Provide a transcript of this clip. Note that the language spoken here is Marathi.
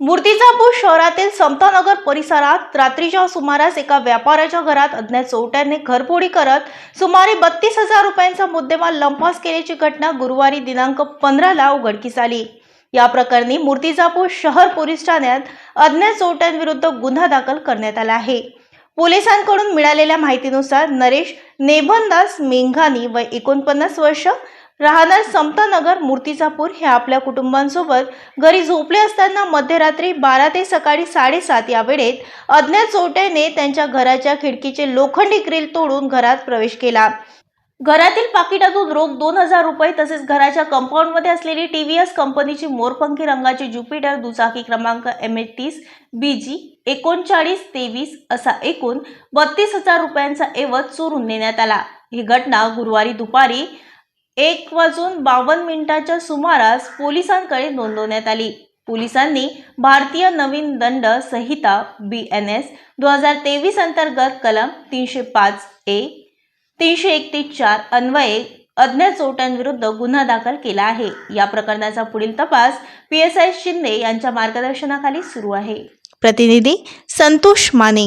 मूर्तिजापूर शहरातील समतानगर परिसरात रात्रीच्या सुमारास एका व्यापाऱ्याच्या घरात अज्ञात चोरट्यांनी घरफोडी करत सुमारे बत्तीस हजार रुपयांचा मुद्देमाल लंपास केल्याची घटना गुरुवारी दिनांक पंधराला उघडकीस आली. या प्रकरणी मूर्तिजापूर शहर पोलीस ठाण्यात अज्ञात चोरट्यांविरुद्ध गुन्हा दाखल करण्यात आला आहे. पोलिसांकडून मिळालेल्या माहितीनुसार नरेश नेभनदास मेंघानी व एकोणपन्नास वर्ष राहणार समतानगर मूर्तिजापूर हे आपल्या कुटुंबांसोबत घरी झोपले असताना मध्यरात्री बारा ते सकाळी साडेसात या वेळेत अज्ञात चोट्याने त्यांच्या घराच्या खिडकीचे लोखंडी ग्रिल तोडून घरात प्रवेश केला. घरातील पाकिटातून रोख दोन हजार रुपये तसेच घराच्या कंपाऊंडमध्ये असलेली टी व्ही एस कंपनीची मोरपंखी रंगाची ज्युपिटर दुचाकी क्रमांक एम एच तीस बी जी एकोणचाळीस तेवीस असा एकूण बत्तीस हजार रुपयांचा एवज चोरून नेण्यात आला. ही घटना गुरुवारी दुपारी एक वाजून बावन्न मिनिटाच्या सुमारास पोलिसांकडे नोंदवण्यात आली. पोलिसांनी भारतीय नवीन दंड संहिता बी एन एस दोन हजार तेवीस अंतर्गत कलम तीनशे पाच ए तीनशे एकतीस चार अन्वये अज्ञात चोरट्यांविरुद्ध गुन्हा दाखल केला आहे. या प्रकरणाचा पुढील तपास पी एस आय शिंदे यांच्या मार्गदर्शनाखाली सुरू आहे. प्रतिनिधी संतोष माने.